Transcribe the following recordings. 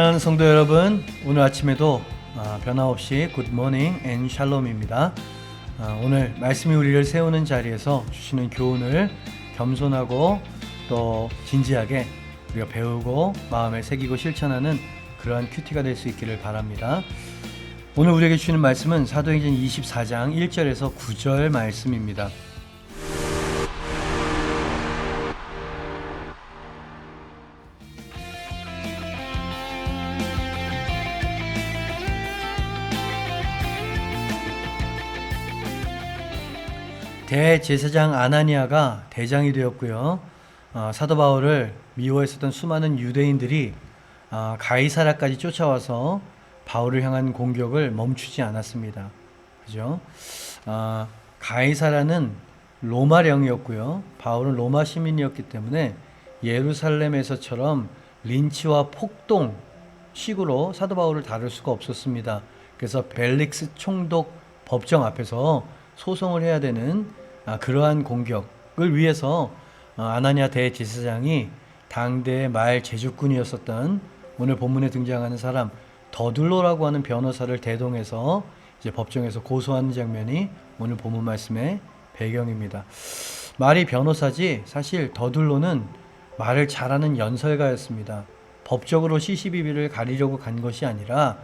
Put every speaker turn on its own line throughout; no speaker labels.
사랑하는 성도 여러분, 오늘 아침에도 아, 변함없이 굿모닝 앤 샬롬입니다. 아, 오늘 말씀이 우리를 세우는 자리에서 주시는 교훈을 겸손하고 또 진지하게 우리가 배우고 마음에 새기고 실천하는 그러한 큐티가 될 수 있기를 바랍니다. 오늘 우리에게 주시는 말씀은 사도행전 24장 1절에서 9절 말씀입니다. 대제사장 아나니아가 대장이 되었고요. 어, 사도 바울을 미워했었던 수많은 유대인들이 어, 가이사라까지 쫓아와서 바울을 향한 공격을 멈추지 않았습니다. 그죠? 어, 가이사라는 로마령이었고요. 바울은 로마 시민이었기 때문에 예루살렘에서처럼 린치와 폭동 식으로 사도 바울을 다룰 수가 없었습니다. 그래서 벨릭스 총독 법정 앞에서 소송을 해야 되는 아, 그러한 공격을 위해서 어, 아나니아 대제사장이 당대의 말 제주꾼이었었던 오늘 본문에 등장하는 사람 더둘로라고 하는 변호사를 대동해서 이제 법정에서 고소하는 장면이 오늘 본문 말씀의 배경입니다. 말이 변호사지 사실 더둘로는 말을 잘하는 연설가였습니다. 법적으로 시시비비를 가리려고 간 것이 아니라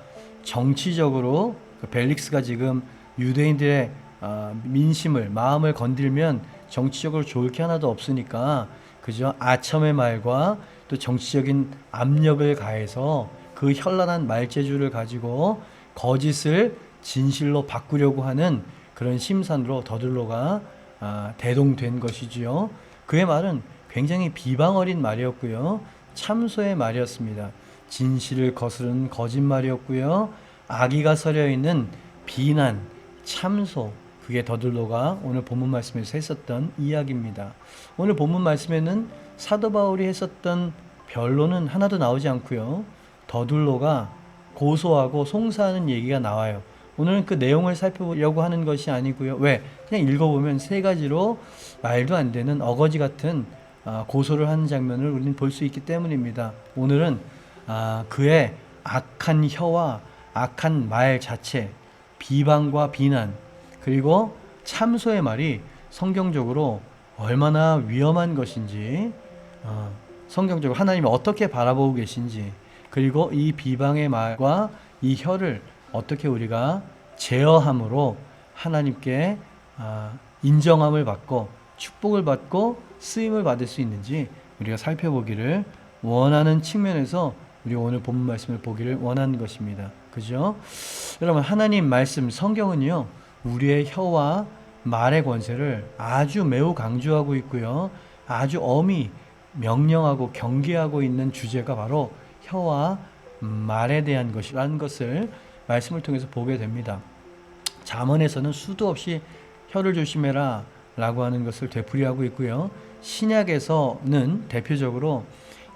정치적으로 그 벨릭스가 지금 유대인들의 아, 민심을 마음을 건들면 정치적으로 좋을 게 하나도 없으니까 그저 아첨의 말과 또 정치적인 압력을 가해서 그 현란한 말재주를 가지고 거짓을 진실로 바꾸려고 하는 그런 심산으로 더들로가 아, 대동된 것이지요. 그의 말은 굉장히 비방 어린 말이었고요. 참소의 말이었습니다. 진실을 거스른 거짓말이었고요. 악의가 서려 있는 비난, 참소, 그게 더들로가 오늘 본문 말씀에서 했었던 이야기입니다. 오늘 본문 말씀에는 사도 바울이 했었던 변론은 하나도 나오지 않고요. 더둘로가 고소하고 송사하는 얘기가 나와요. 오늘은 그 내용을 살펴보려고 하는 것이 아니고요. 왜? 그냥 읽어보면 세 가지로 말도 안 되는 어거지 같은 아, 고소를 하는 장면을 우리는 볼 수 있기 때문입니다. 오늘은 아, 그의 악한 혀와 악한 말 자체, 비방과 비난, 그리고 참소의 말이 성경적으로 얼마나 위험한 것인지, 어, 성경적으로 하나님이 어떻게 바라보고 계신지, 그리고 이 비방의 말과 이 혀를 어떻게 우리가 제어함으로 하나님께 아, 인정함을 받고 축복을 받고 쓰임을 받을 수 있는지 우리가 살펴보기를 원하는 측면에서 우리 오늘 본문 말씀을 보기를 원하는 것입니다. 그죠? 여러분 하나님 말씀 성경은요. 우리의 혀와 말의 권세를 아주 매우 강조하고 있고요. 아주 엄히 명령하고 경계하고 있는 주제가 바로 혀와 말에 대한 것이라는 것을 말씀을 통해서 보게 됩니다. 잠언에서는 수도 없이 혀를 조심해라 라고 하는 것을 되풀이하고 있고요. 신약에서는 대표적으로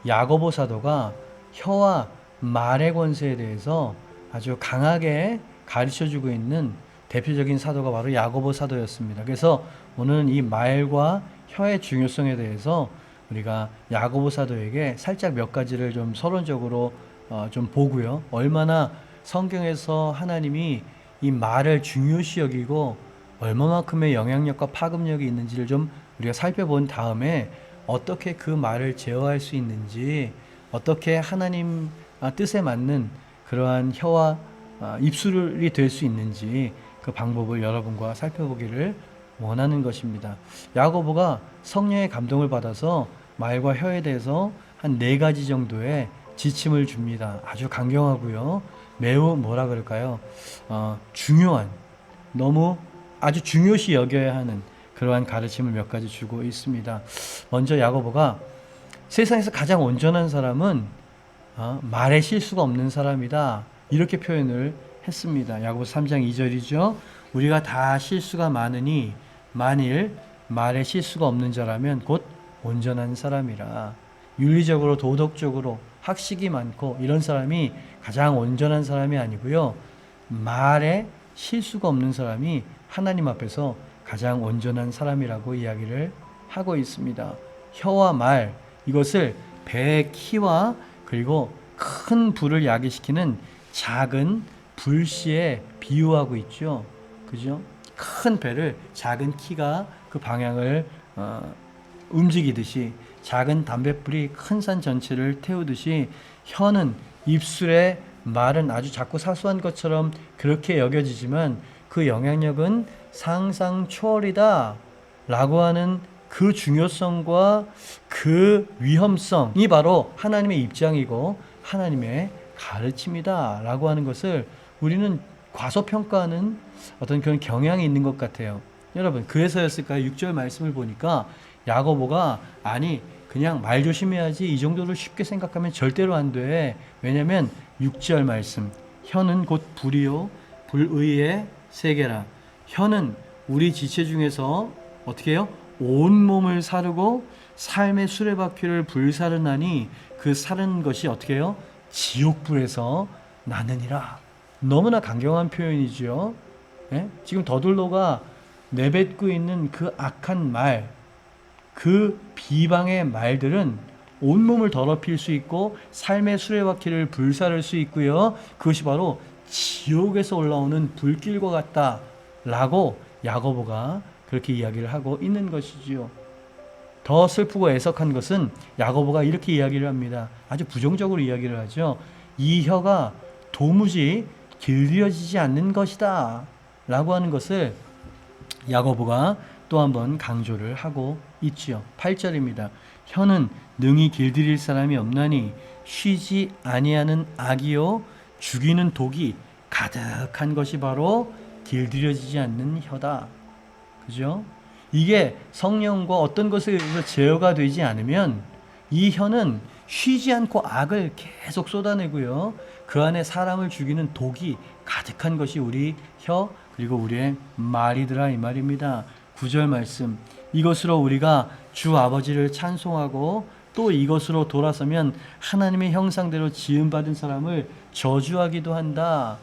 야고보 사도가 혀와 말의 권세에 대해서 아주 강하게 가르쳐 주고 있는 대표적인 사도가 바로 야고보 사도였습니다. 그래서 오늘은 이 말과 혀의 중요성에 대해서 우리가 야고보 사도에게 살짝 몇 가지를 좀 서론적으로 어, 좀 보고요. 얼마나 성경에서 하나님이 이 말을 중요시 여기고 얼마만큼의 영향력과 파급력이 있는지를 좀 우리가 살펴본 다음에 어떻게 그 말을 제어할 수 있는지 어떻게 하나님 아, 뜻에 맞는 그러한 혀와 아, 입술이 될 수 있는지 그 방법을 여러분과 살펴보기를 원하는 것입니다. 야고보가 성령의 감동을 받아서 말과 혀에 대해서 한 네 가지 정도의 지침을 줍니다. 아주 강경하고요. 매우 뭐라 그럴까요? 어, 중요한 너무 아주 중요시 여겨야 하는 그러한 가르침을 몇 가지 주고 있습니다. 먼저 야고보가 세상에서 가장 온전한 사람은 어, 말에 실수가 없는 사람이다. 이렇게 표현을 했습니다. 야고보 3장 2절이죠. 우리가 다 실수가 많으니 만일 말에 실수가 없는 자라면 곧 온전한 사람이라. 윤리적으로 도덕적으로 학식이 많고 이런 사람이 가장 온전한 사람이 아니고요. 말에 실수가 없는 사람이 하나님 앞에서 가장 온전한 사람이라고 이야기를 하고 있습니다. 혀와 말 이것을 배의 키와 그리고 큰 불을 야기시키는 작은 불씨에 비유하고 있죠. 그죠? 큰 배를 작은 키가 그 방향을 어, 움직이듯이 작은 담뱃불이 큰 산 전체를 태우듯이 혀는 입술에 말은 아주 작고 사소한 것처럼 그렇게 여겨지지만 그 영향력은 상상 초월이다 라고 하는 그 중요성과 그 위험성이 바로 하나님의 입장이고 하나님의 가르침이다 라고 하는 것을 우리는 과소평가하는 어떤 그런 경향이 있는 것 같아요. 여러분, 그래서였을까요? 6절 말씀을 보니까 야고보가 아니 그냥 말 조심해야지 이 정도로 쉽게 생각하면 절대로 안 돼. 왜냐면 6절 말씀 혀는 곧 불이요 불의의 세계라. 혀는 우리 지체 중에서 어떻게 해요? 온 몸을 사르고 삶의 수레바퀴를 불사르나니 그 사른 것이 어떻게 해요? 지옥불에서 나느니라. 너무나 강경한 표현이지요. 예? 지금 더둘로가 내뱉고 있는 그 악한 말, 그 비방의 말들은 온몸을 더럽힐 수 있고 삶의 수레바퀴를 불사를 수 있고요. 그것이 바로 지옥에서 올라오는 불길과 같다라고 야고보가 그렇게 이야기를 하고 있는 것이지요. 더 슬프고 애석한 것은 야고보가 이렇게 이야기를 합니다. 아주 부정적으로 이야기를 하죠. 이 혀가 도무지 길들여지지 않는 것이다. 라고 하는 것을 야고보가 또 한 번 강조를 하고 있지요. 8절입니다. 혀는 능히 길들일 사람이 없나니 쉬지 아니하는 악이요 죽이는 독이 가득한 것이 바로 길들여지지 않는 혀다. 그죠? 이게 성령과 어떤 것에 제어가 되지 않으면 이 혀는 쉬지 않고 악을 계속 쏟아내고요. 그 안에 사람을 죽이는 독이 가득한 것이 우리 혀 그리고 우리의 말이더라 이 말입니다. 구절 말씀 이것으로 우리가 주 아버지를 찬송하고 또 이것으로 돌아서면 하나님의 형상대로 지음받은 사람을 저주하기도 한다.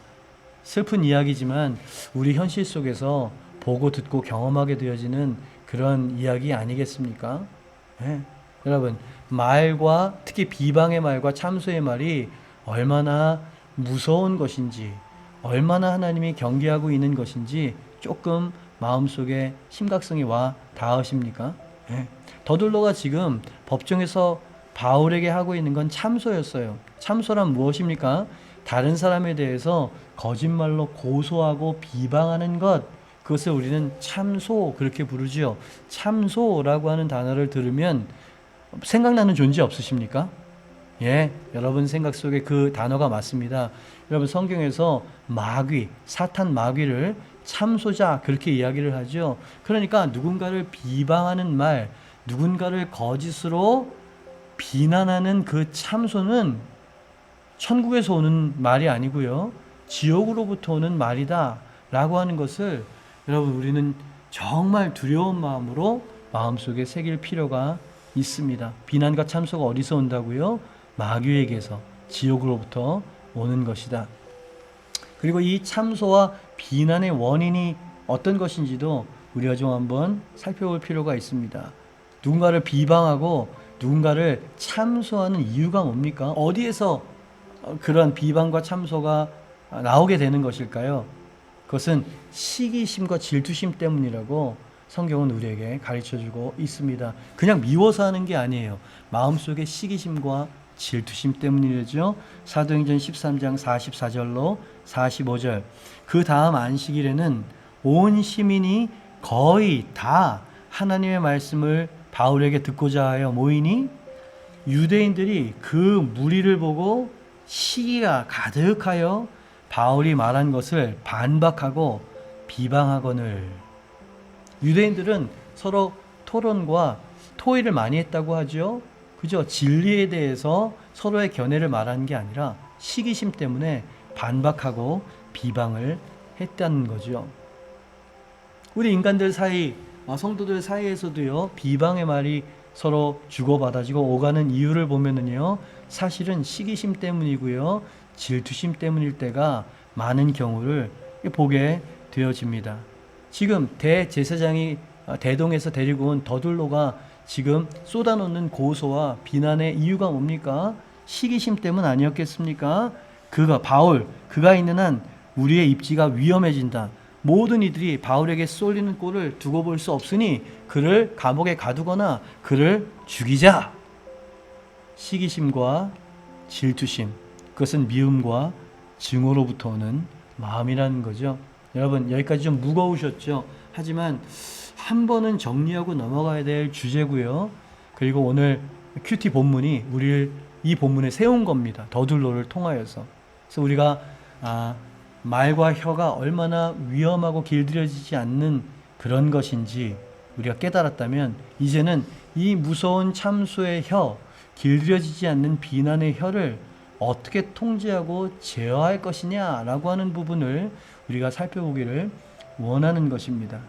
슬픈 이야기지만 우리 현실 속에서 보고 듣고 경험하게 되어지는 그런 이야기 아니겠습니까? 예. 여러분 말과 특히 비방의 말과 참소의 말이 얼마나 무서운 것인지 얼마나 하나님이 경계하고 있는 것인지 조금 마음속에 심각성이 와 닿으십니까? 예. 더둘로가 지금 법정에서 바울에게 하고 있는 건 참소였어요. 참소란 무엇입니까? 다른 사람에 대해서 거짓말로 고소하고 비방하는 것 그것을 우리는 참소 그렇게 부르지요. 참소라고 하는 단어를 들으면 생각나는 존재 없으십니까? 예, 여러분 생각 속에 그 단어가 맞습니다. 여러분 성경에서 마귀, 사탄 마귀를 참소자 그렇게 이야기를 하죠. 그러니까 누군가를 비방하는 말, 누군가를 거짓으로 비난하는 그 참소는 천국에서 오는 말이 아니고요. 지옥으로부터 오는 말이다 라고 하는 것을 여러분 우리는 정말 두려운 마음으로 마음속에 새길 필요가 있습니다. 비난과 참소가 어디서 온다고요? 마귀에게서 지옥으로부터 오는 것이다. 그리고 이 참소와 비난의 원인이 어떤 것인지도 우리가 좀 한번 살펴볼 필요가 있습니다. 누군가를 비방하고 누군가를 참소하는 이유가 뭡니까? 어디에서 그런 비방과 참소가 나오게 되는 것일까요? 그것은 시기심과 질투심 때문이라고 성경은 우리에게 가르쳐 주고 있습니다. 그냥 미워서 하는 게 아니에요. 마음속에 시기심과 질투심 때문이죠. 사도행전 13장 44절로 45절. 그 다음 안식일에는 온 시민이 거의 다 하나님의 말씀을 바울에게 듣고자 하여 모이니 유대인들이 그 무리를 보고 시기가 가득하여 바울이 말한 것을 반박하고 비방하거늘 유대인들은 서로 토론과 토의를 많이 했다고 하죠. 그죠? 진리에 대해서 서로의 견해를 말하는 게 아니라 시기심 때문에 반박하고 비방을 했다는 거죠. 우리 인간들 사이, 아, 성도들 사이에서도요, 비방의 말이 서로 주고받아지고 오가는 이유를 보면은요, 사실은 시기심 때문이고요, 질투심 때문일 때가 많은 경우를 보게 되어집니다. 지금 대제사장이 아, 대동에서 데리고 온 더둘로가 지금 쏟아놓는 고소와 비난의 이유가 뭡니까? 시기심 때문 아니었겠습니까? 그가 바울 그가 있는 한 우리의 입지가 위험해진다. 모든 이들이 바울에게 쏠리는 꼴을 두고 볼 수 없으니 그를 감옥에 가두거나 그를 죽이자. 시기심과 질투심 그것은 미움과 증오로부터 오는 마음이라는 거죠. 여러분 여기까지 좀 무거우셨죠? 하지만 한 번은 정리하고 넘어가야 될 주제고요. 그리고 오늘 큐티 본문이 우리를 이 본문에 세운 겁니다. 더둘로를 통하여서. 그래서 우리가 아, 말과 혀가 얼마나 위험하고 길들여지지 않는 그런 것인지 우리가 깨달았다면 이제는 이 무서운 참수의 혀, 길들여지지 않는 비난의 혀를 어떻게 통제하고 제어할 것이냐라고 하는 부분을 우리가 살펴보기를 원하는 것입니다.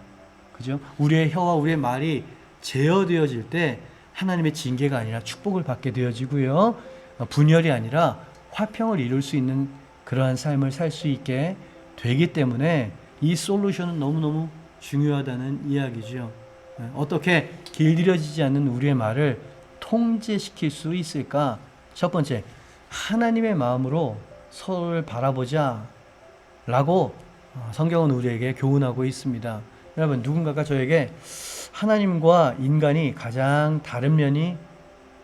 그죠? 우리의 혀와 우리의 말이 제어되어질 때 하나님의 징계가 아니라 축복을 받게 되어지고요. 어, 분열이 아니라 화평을 이룰 수 있는 그러한 삶을 살 수 있게 되기 때문에 이 솔루션은 너무너무 중요하다는 이야기죠. 네, 어떻게 길들여지지 않는 우리의 말을 통제시킬 수 있을까? 첫 번째, 하나님의 마음으로 서로를 바라보자 라고 어, 성경은 우리에게 교훈하고 있습니다. 여러분, 누군가가 저에게 하나님과 인간이 가장 다른 면이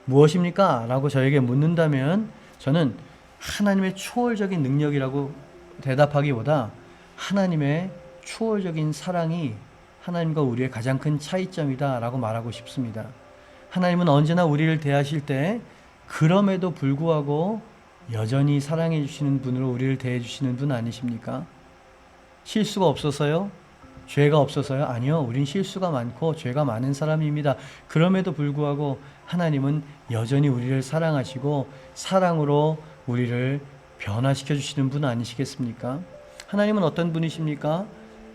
무엇입니까? 라고 저에게 묻는다면 저는 하나님의 초월적인 능력이라고 대답하기보다 하나님의 초월적인 사랑이 하나님과 우리의 가장 큰 차이점이다 라고 말하고 싶습니다. 하나님은 언제나 우리를 대하실 때 그럼에도 불구하고 여전히 사랑해 주시는 분으로 우리를 대해 주시는 분 아니십니까? 실수가 없어서요? 죄가 없어서요? 아니요. 우린 실수가 많고 죄가 많은 사람입니다. 그럼에도 불구하고 하나님은 여전히 우리를 사랑하시고 사랑으로 우리를 변화시켜 주시는 분 아니시겠습니까? 하나님은 어떤 분이십니까?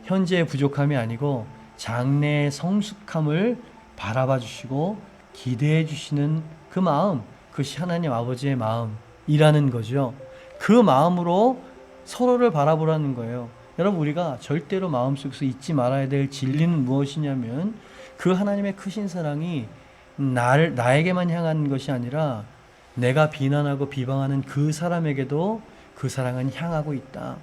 현재의 부족함이 아니고 장래의 성숙함을 바라봐 주시고 기대해 주시는 그 마음, 그것이 하나님 아버지의 마음이라는 거죠. 그 마음으로 서로를 바라보라는 거예요. 여러분 우리가 절대로 마음속에서 잊지 말아야 될 진리는 무엇이냐면 그 하나님의 크신 사랑이 나를 나에게만 향한 것이 아니라 내가 비난하고 비방하는 그 사람에게도 그 사랑은 향하고 있다.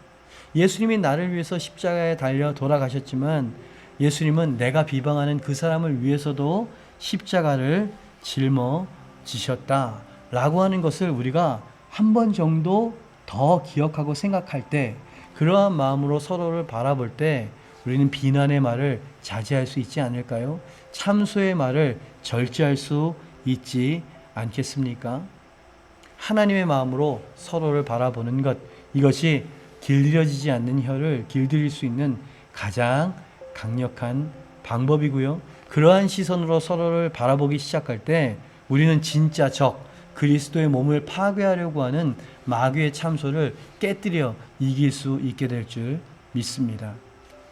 예수님이 나를 위해서 십자가에 달려 돌아가셨지만 예수님은 내가 비방하는 그 사람을 위해서도 십자가를 짊어 지셨다. 라고 하는 것을 우리가 한 번 정도 더 기억하고 생각할 때 그러한 마음으로 서로를 바라볼 때 우리는 비난의 말을 자제할 수 있지 않을까요? 참소의 말을 절제할 수 있지 않겠습니까? 하나님의 마음으로 서로를 바라보는 것 이것이 길들여지지 않는 혀를 길들일 수 있는 가장 강력한 방법이고요. 그러한 시선으로 서로를 바라보기 시작할 때 우리는 진짜 적 그리스도의 몸을 파괴하려고 하는 마귀의 참소를 깨뜨려 이길 수 있게 될 줄 믿습니다.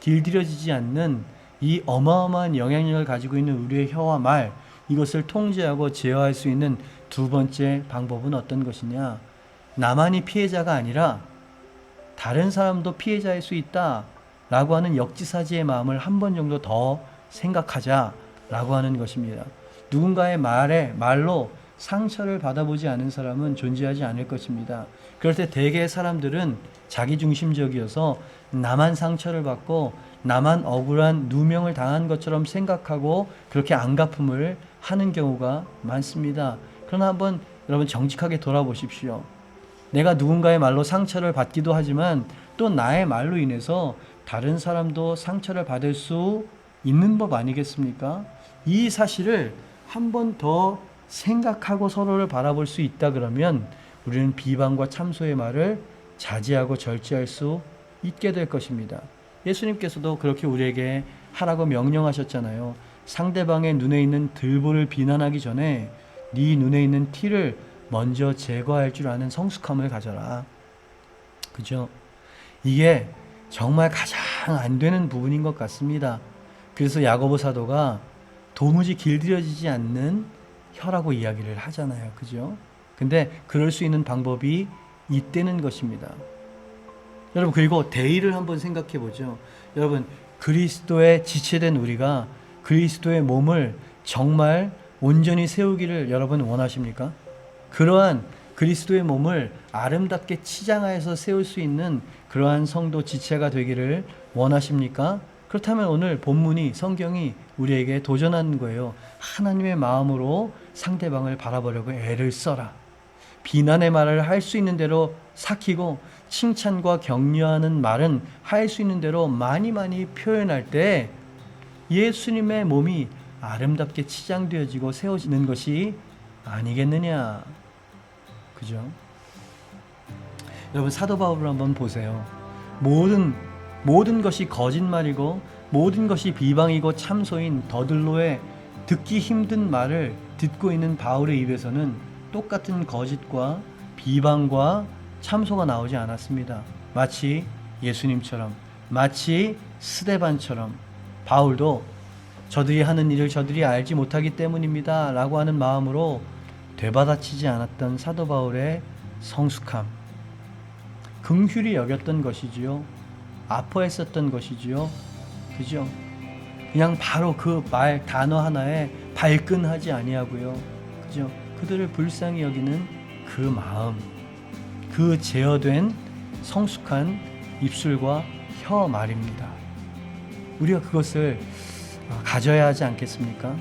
길들여지지 않는 이 어마어마한 영향력을 가지고 있는 우리의 혀와 말 이것을 통제하고 제어할 수 있는 두 번째 방법은 어떤 것이냐? 나만이 피해자가 아니라 다른 사람도 피해자일 수 있다 라고 하는 역지사지의 마음을 한 번 정도 더 생각하자 라고 하는 것입니다. 누군가의 말에 말로 상처를 받아보지 않은 사람은 존재하지 않을 것입니다. 그럴 때 대개 사람들은 자기 중심적이어서 나만 상처를 받고 나만 억울한 누명을 당한 것처럼 생각하고 그렇게 안 갚음을 하는 경우가 많습니다. 그러나 한번 여러분 정직하게 돌아보십시오. 내가 누군가의 말로 상처를 받기도 하지만 또 나의 말로 인해서 다른 사람도 상처를 받을 수 있는 법 아니겠습니까? 이 사실을 한 번 더 생각하고 서로를 바라볼 수 있다 그러면 우리는 비방과 참소의 말을 자제하고 절제할 수 있게 될 것입니다. 예수님께서도 그렇게 우리에게 하라고 명령하셨잖아요. 상대방의 눈에 있는 들보를 비난하기 전에 네 눈에 있는 티를 먼저 제거할 줄 아는 성숙함을 가져라. 그죠? 이게 정말 가장 안 되는 부분인 것 같습니다. 그래서 야고보 사도가 도무지 길들여지지 않는 혀라고 이야기를 하잖아요. 그죠? 근데 그럴 수 있는 방법이 있다는 것입니다. 여러분 그리고 대의를 한번 생각해 보죠. 여러분 그리스도의 지체된 우리가 그리스도의 몸을 정말 온전히 세우기를 여러분 원하십니까? 그러한 그리스도의 몸을 아름답게 치장하여서 세울 수 있는 그러한 성도 지체가 되기를 원하십니까? 그렇다면 오늘 본문이 성경이 우리에게 도전하는 거예요. 하나님의 마음으로 상대방을 바라보려고 애를 써라. 비난의 말을 할 수 있는 대로 삭히고 칭찬과 격려하는 말은 할 수 있는 대로 많이 많이 표현할 때 예수님의 몸이 아름답게 치장되어지고 세워지는 것이 아니겠느냐. 그죠? 여러분 사도 바울을 한번 보세요. 모든 모든 것이 거짓말이고 모든 것이 비방이고 참소인 더들로의 듣기 힘든 말을 듣고 있는 바울의 입에서는 똑같은 거짓과 비방과 참소가 나오지 않았습니다. 마치 예수님처럼 마치 스데반처럼 바울도 저들이 하는 일을 저들이 알지 못하기 때문입니다. 라고 하는 마음으로 되받아치지 않았던 사도 바울의 성숙함, 긍휼히 여겼던 것이지요. 아파했었던 것이지요. 그죠? 그냥 바로 그 말 단어 하나에 발끈하지 아니하고요. 그죠? 그들을 불쌍히 여기는 그 마음, 그 제어된 성숙한 입술과 혀 말입니다. 우리가 그것을 어, 가져야 하지 않겠습니까?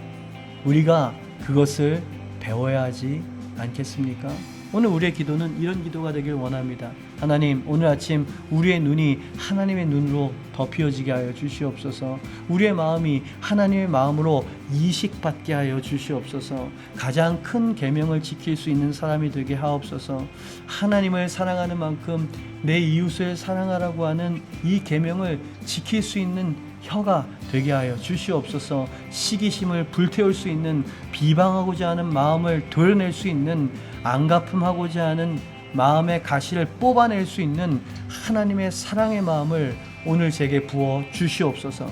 우리가 그것을 배워야 하지 않겠습니까? 오늘 우리의 기도는 이런 기도가 되길 원합니다. 하나님, 오늘 아침 우리의 눈이 하나님의 눈으로 덮여지게 하여 주시옵소서. 우리의 마음이 하나님의 마음으로 이식받게 하여 주시옵소서. 가장 큰 계명을 지킬 수 있는 사람이 되게 하옵소서. 하나님을 사랑하는 만큼 내 이웃을 사랑하라고 하는 이 계명을 지킬 수 있는 혀가 되게 하여 주시옵소서. 시기심을 불태울 수 있는 비방하고자 하는 마음을 도려낼 수 있는 안가품하고자 하는 마음의 가시를 뽑아낼 수 있는 하나님의 사랑의 마음을 오늘 제게 부어 주시옵소서.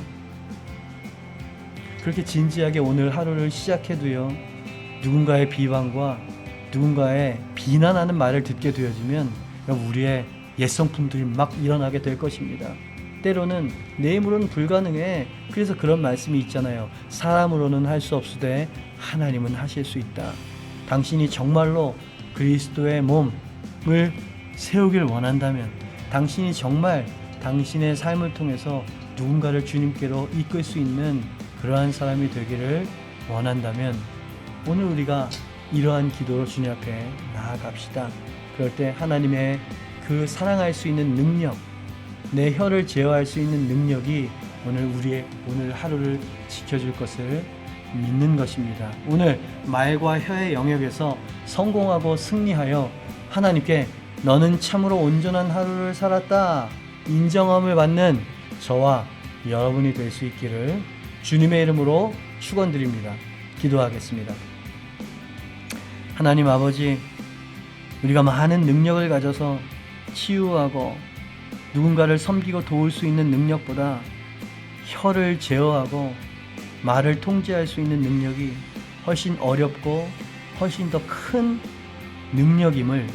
그렇게 진지하게 오늘 하루를 시작해도요. 누군가의 비방과 누군가의 비난하는 말을 듣게 되어지면 우리의 옛성품들이 막 일어나게 될 것입니다. 때로는 내 힘으로는 불가능해. 그래서 그런 말씀이 있잖아요. 사람으로는 할 수 없으되 하나님은 하실 수 있다. 당신이 정말로 그리스도의 몸을 세우길 원한다면 당신이 정말 당신의 삶을 통해서 누군가를 주님께로 이끌 수 있는 그러한 사람이 되기를 원한다면 오늘 우리가 이러한 기도로 주님 앞에 나아갑시다. 그럴 때 하나님의 그 사랑할 수 있는 능력, 내 혀를 제어할 수 있는 능력이 오늘 우리의 오늘 하루를 지켜줄 것을 믿는 것입니다. 오늘 말과 혀의 영역에서 성공하고 승리하여 하나님께 너는 참으로 온전한 하루를 살았다 인정함을 받는 저와 여러분이 될 수 있기를 주님의 이름으로 축원드립니다. 기도하겠습니다. 하나님 아버지 우리가 많은 능력을 가져서 치유하고 누군가를 섬기고 도울 수 있는 능력보다 혀를 제어하고 말을 통제할 수 있는 능력이 훨씬 어렵고 훨씬 더 큰 능력임을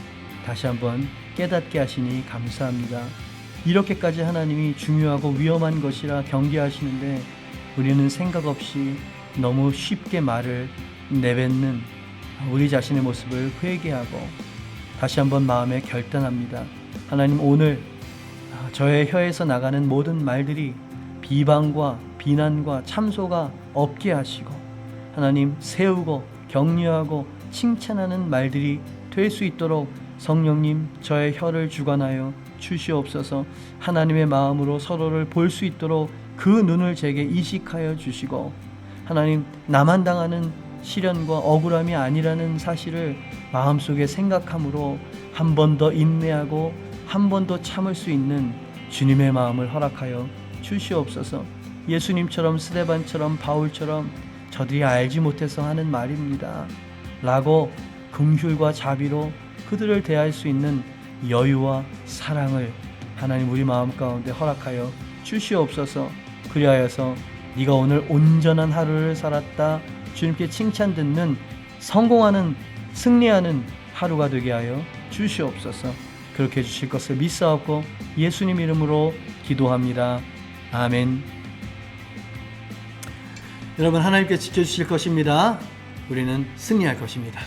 다시 한번 깨닫게 하시니 감사합니다. 이렇게까지 하나님이 중요하고 위험한 것이라 경계하시는데 우리는 생각 없이 너무 쉽게 말을 내뱉는 우리 자신의 모습을 회개하고 다시 한번 마음에 결단합니다. 하나님 오늘 저의 혀에서 나가는 모든 말들이 비방과 비난과 참소가 없게 하시고 하나님 세우고 격려하고 칭찬하는 말들이 될 수 있도록 성령님 저의 혀를 주관하여 주시옵소서. 하나님의 마음으로 서로를 볼 수 있도록 그 눈을 제게 이식하여 주시고 하나님 나만 당하는 시련과 억울함이 아니라는 사실을 마음속에 생각함으로 한 번 더 인내하고 한 번 더 참을 수 있는 주님의 마음을 허락하여 주시옵소서. 예수님처럼 스데반처럼 바울처럼 저들이 알지 못해서 하는 말입니다. 라고 긍휼과 자비로 그들을 대할 수 있는 여유와 사랑을 하나님 우리 마음 가운데 허락하여 주시옵소서. 그리하여서 네가 오늘 온전한 하루를 살았다. 주님께 칭찬 듣는 성공하는 승리하는 하루가 되게 하여 주시옵소서. 그렇게 해주실 것을 믿사옵고 예수님 이름으로 기도합니다. 아멘. 여러분 하나님께 지켜주실 것입니다. 우리는 승리할 것입니다.